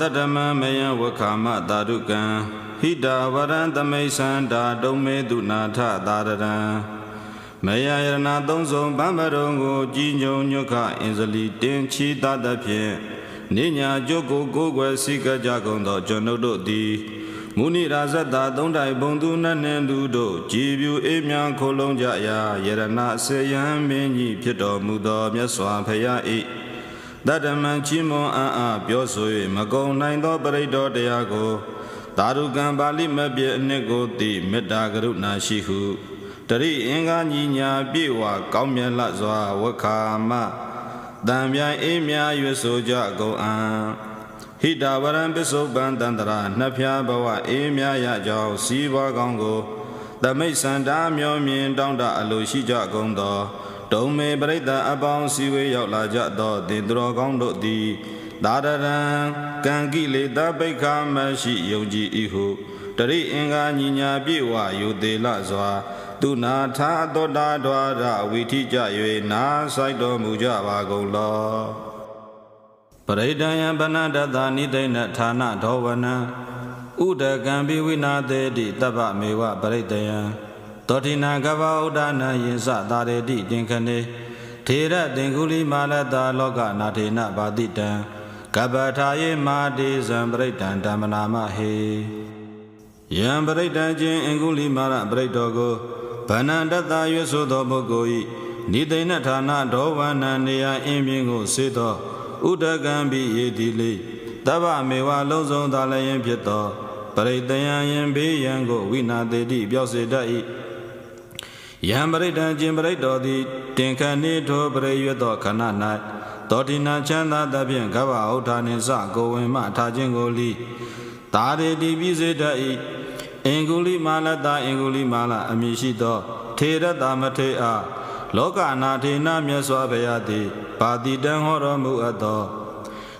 တတ္တမမယံဝခာမတာရုကံဟိတာဝရံသမိတ်ဆန္ဒာဒုံမေတုနာထသာရရံမယယရဏသုံးဆုံးဗမ္ပရုံကိုကြည်ညုံညွတ်ခအင်္ဇလီတင်ချီတတ်သဖြင့်နိညာကျုပ်ကိုကိုယ်ွယ်စိကကြကုန်သောကျွန်ုပ်တို့သည်မုနိရာဇတ္တာသုံးတိုင်ဘုံသူနတ်နှင့်လူတို့ကြည်ပြူအေးမြန်းခိုလုံးကြရာယရဏဆေယံမင်းကြီးဖြစ်တော်မူသောမြတ်စွာဘုရား၏ တတ္တမံချီးမွန်အံ့အားပြောဆို၍မကုံနိုင်သောပရိတ္တောတရားကိုသာရုကံပါဠိမပြေအနှစ်ကိုသိမေတ္တာကရုဏာရှိဟုတရိအင်္ဂါညီညာပြေဝကောင်းမြတ်လစွာဝခာမတံပြိုင်အေးမြရွဆိုကြကုန်အံဟိတာဝရံပစ္စုပန်တန္တရာနှစ်ဖြာဘဝအေးမြရကြောင်းစီးပွားကောင်းကို သမိတ်စန္ဒာမျောမြင်တောင်းတအလိုရှိကြကုန်သော ဒုံမေပရိသတ်အပေါင်းစီဝေးရောက်လာကြသောတင်တော်ကောင်းတို့သည်သာရရံကံကိလေသာပိခာမရှိယုံကြည်၏ဟုတရိအင်္ဂါညီညာပြေဝယုသေးလစွာသူနာထာသောတာဒွါရဝိထိကြ၍နာဆိုင်တော်မူကြပါကုန်လောပရိဒံယံဗနတတနိသိဏဌာနဒောဝနံဥဒကံပိဝိနာတေတိတပ္ပမေဝပရိဒယံ သောတိနာကဗ္ဗဥဒ္ဒနာယင်စသာရေတိတင်ခနေထေရတင်ကုလိမာလတာလောကနာထေနဘာတိတံကပ္ပထာယေမာတိဇံပရိဒံဓမ္မနာမဟေယံပရိဒံချင်းအင်ကုလိမာရပရိတောကိုဗန္နတတရွဆိုသောပုဂ္ဂိုလ်၏နိသိဏဌာနဒောဝနံနေယအင်းမြင့်ကိုစေသောဥဒကံပိယေတိလေတဗ္ဗမေဝလုံးစုံသာလည်းရင်ဖြစ်သောပရိတယံယံဘေးယံကိုဝိနာတေတိပြောစေတတ်၏ ယံပရိဒံကျင်ပရိတော်သည်တင်ခဏိထိုပရိရွတ်သောခဏ၌တောတိနာချမ်းသာသဖြင့်ကဗ္ဗဥထာနှင့်စကိုဝင်မှထားခြင်းကိုလီသာရေတိပြည့်စေတတ်၏အင်္ဂုလိမာလတအင်္ဂုလိမာလအမည်ရှိသော ထေရတမထေအားလောကနာထေနမြတ်စွာဘုရားသည်ပါတိတံဟောတော်မူအပ်သော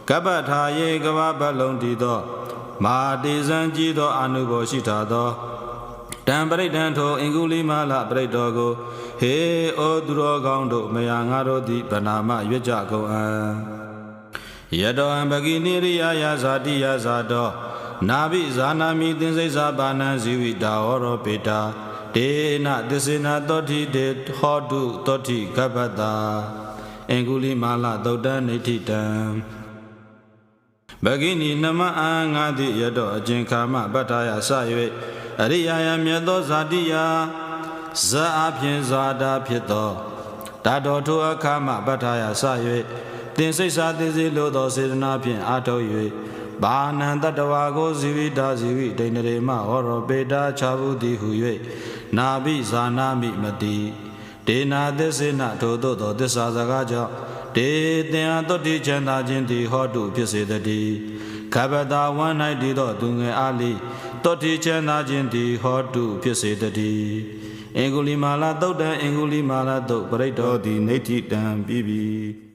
ကပ္ပထာယေကဗ္ဗပလုံးတည်သောမာတေဇံကြည်သောအနုဘောရှိထာသော တံပရိဒံထိုအင်္ဂုလိမာလပရိတောကိုဟေဩသူတော်ကောင်းတို့မယာငါတို့သည်ဗနာမရွတ်ကြကုန်အံယတောံပကိနိရိယယာဇာတိယာဇာတောနာဘိဇာနာမိသင်္စိစာပါဏံဇီဝိတာဟောရောပေတာဒေနသစ္စေနာတောတိတေဟောတုတောတိကပ္ပတာအင်္ဂုလိမာလသုတ်တံနေတိတံ ဘဂိနီနမအာငါတိယတောအကျင်ခာမပတ္ထာယစ၍အရိယာယမြတ်သောဇာတိယဇာအဖြင့်ဇာတာဖြစ်သောတာတော်ထိုအခါမပတ္ထာယစ၍သင်စိတ်စာသိစေလိုသောစေတနာဖြင့်အာထုတ်၍ဘာနံတတဝါကိုဇီဝိတာဇီဝိဒိဏရေမဟောရောပေတာခြားဘူးသည်ဟု၍နာဘိဇာနာမိမတိ ဒေနာသစ္စေနထို့သောသစ္စာစကားကြောင့်ဒေသင်အတုတ်တိချမ်းသာခြင်းသည်ဟောတုဖြစ်စေတည်းခဘတာဝမ်း၌တည်သောသူငယ်အားလိတုတ်တိချမ်းသာခြင်းသည်ဟောတုဖြစ်စေတည်းအင်္ဂုလိမာလာတုတ်တံအင်္ဂုလိမာလာတုတ်ပရိတ္တောသည်နေတိတံပြီးပြီ